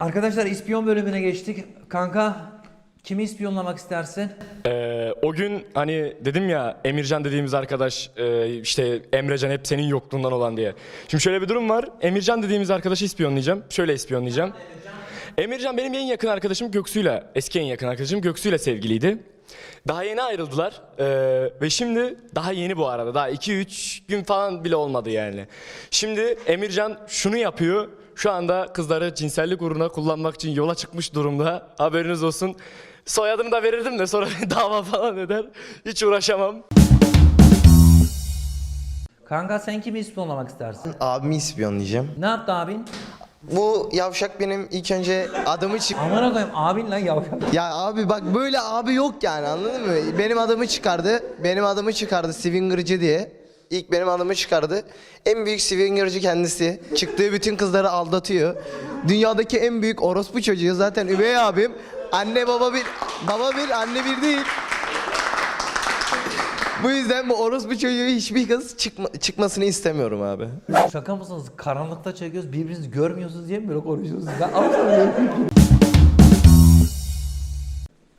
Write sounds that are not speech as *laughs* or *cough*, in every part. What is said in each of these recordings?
Arkadaşlar ispiyon bölümüne geçtik. Kanka kimi ispiyonlamak istersin? Ee, o gün hani dedim ya Emircan dediğimiz arkadaş e, işte Emrecan hep senin yokluğundan olan diye. Şimdi şöyle bir durum var. Emircan dediğimiz arkadaşı ispiyonlayacağım. Şöyle ispiyonlayacağım. Emircan benim en yakın arkadaşım Göksu'yla, eski en yakın arkadaşım Göksu'yla sevgiliydi. Daha yeni ayrıldılar Ee, ve şimdi daha yeni bu arada daha 2-3 gün falan bile olmadı yani. Şimdi Emircan şunu yapıyor. Şu anda kızları cinsellik uğruna kullanmak için yola çıkmış durumda. Haberiniz olsun. Soyadını da verirdim de sonra *laughs* dava falan eder. Hiç uğraşamam. Kanka sen kimi ispiyonlamak istersin? Abimi ispiyonlayacağım. Ne yaptı abin? Bu yavşak benim ilk önce adımı çık... Amına koyayım abin lan yavşak. Ya abi bak böyle abi yok yani anladın mı? Benim adımı çıkardı. Benim adımı çıkardı swingerci diye. İlk benim adımı çıkardı. En büyük swingerci kendisi. Çıktığı bütün kızları aldatıyor. Dünyadaki en büyük orospu çocuğu zaten üvey abim. Anne baba bir, baba bir, anne bir değil. Bu yüzden bu orospu çocuğu hiçbir kız çıkma, çıkmasını istemiyorum abi. Şaka mısınız? Karanlıkta çekiyoruz birbirinizi görmüyorsunuz diye mi böyle konuşuyorsunuz?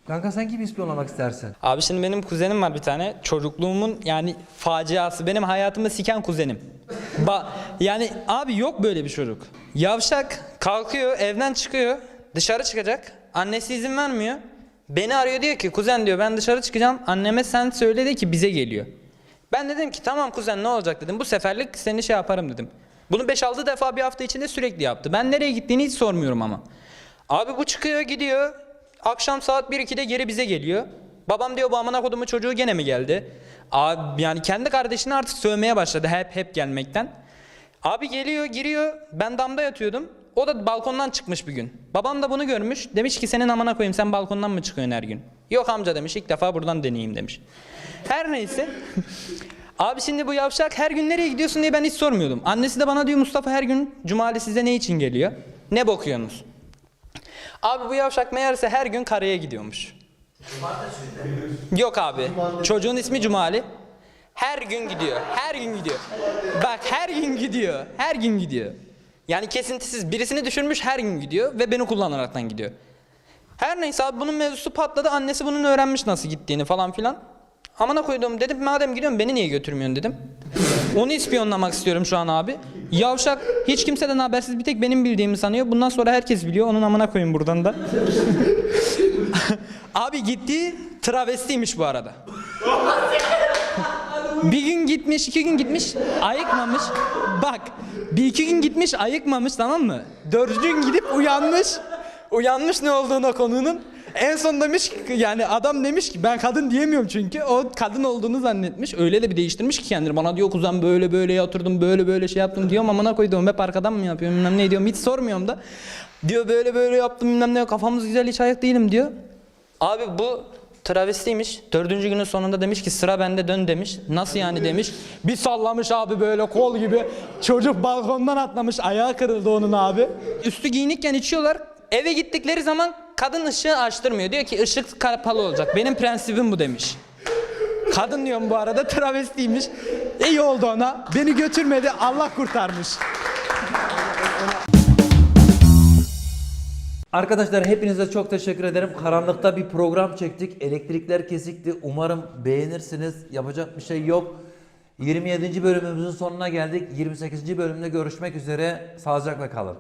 Kanka sen kimi ispiyonlamak istersin? Abi şimdi benim kuzenim var bir tane. Çocukluğumun yani faciası. Benim hayatımı siken kuzenim. Ba yani abi yok böyle bir çocuk. Yavşak kalkıyor evden çıkıyor. Dışarı çıkacak. Annesi izin vermiyor. Beni arıyor diyor ki kuzen diyor ben dışarı çıkacağım. Anneme sen söyle de ki bize geliyor. Ben dedim ki tamam kuzen ne olacak dedim. Bu seferlik seni şey yaparım dedim. Bunu 5-6 defa bir hafta içinde sürekli yaptı. Ben nereye gittiğini hiç sormuyorum ama. Abi bu çıkıyor gidiyor. Akşam saat 1-2'de geri bize geliyor. Babam diyor bu amına kodumu çocuğu gene mi geldi? Abi yani kendi kardeşini artık sövmeye başladı hep hep gelmekten. Abi geliyor giriyor ben damda yatıyordum. O da balkondan çıkmış bir gün. Babam da bunu görmüş. Demiş ki senin amına koyayım sen balkondan mı çıkıyorsun her gün? Yok amca demiş ilk defa buradan deneyeyim demiş. Her neyse. *laughs* Abi şimdi bu yavşak her gün nereye gidiyorsun diye ben hiç sormuyordum. Annesi de bana diyor Mustafa her gün cumali size ne için geliyor? Ne bakıyorsunuz? Abi bu yavşak meğerse her gün karaya gidiyormuş. Yok abi. Çocuğun ismi Cumali. Her gün gidiyor. Her gün gidiyor. Bak her gün gidiyor. Her gün gidiyor. Yani kesintisiz birisini düşürmüş her gün gidiyor ve beni kullanaraktan gidiyor. Her neyse abi bunun mevzusu patladı. Annesi bunun öğrenmiş nasıl gittiğini falan filan. Amına koyduğum dedim madem gidiyorsun beni niye götürmüyorsun dedim. Onu ispiyonlamak istiyorum şu an abi. Yavşak hiç kimseden habersiz bir tek benim bildiğimi sanıyor. Bundan sonra herkes biliyor. Onun amına koyun buradan da. *laughs* abi gittiği travestiymiş bu arada. bir gün gitmiş, iki gün gitmiş, ayıkmamış. Bak, bir iki gün gitmiş, ayıkmamış tamam mı? Dördüncü gün gidip uyanmış. Uyanmış ne olduğuna konunun. En son demiş ki yani adam demiş ki ben kadın diyemiyorum çünkü o kadın olduğunu zannetmiş. Öyle de bir değiştirmiş ki kendini. Bana diyor kuzen böyle böyle yatırdım böyle böyle şey yaptım diyorum amına koydum hep arkadan mı yapıyorum bilmem ne diyorum hiç sormuyorum da. Diyor böyle böyle yaptım bilmem ne kafamız güzel hiç ayak değilim diyor. Abi bu travestiymiş. Dördüncü günün sonunda demiş ki sıra bende dön demiş. Nasıl yani demiş. Bir sallamış abi böyle kol gibi. Çocuk balkondan atlamış. Ayağı kırıldı onun abi. Üstü giyinikken içiyorlar. Eve gittikleri zaman kadın ışığı açtırmıyor. Diyor ki ışık kapalı olacak. Benim prensibim bu demiş. Kadın diyorum bu arada travestiymiş. İyi oldu ona. Beni götürmedi. Allah kurtarmış. Arkadaşlar hepinize çok teşekkür ederim. Karanlıkta bir program çektik. Elektrikler kesikti. Umarım beğenirsiniz. Yapacak bir şey yok. 27. bölümümüzün sonuna geldik. 28. bölümde görüşmek üzere. Sağlıcakla kalın.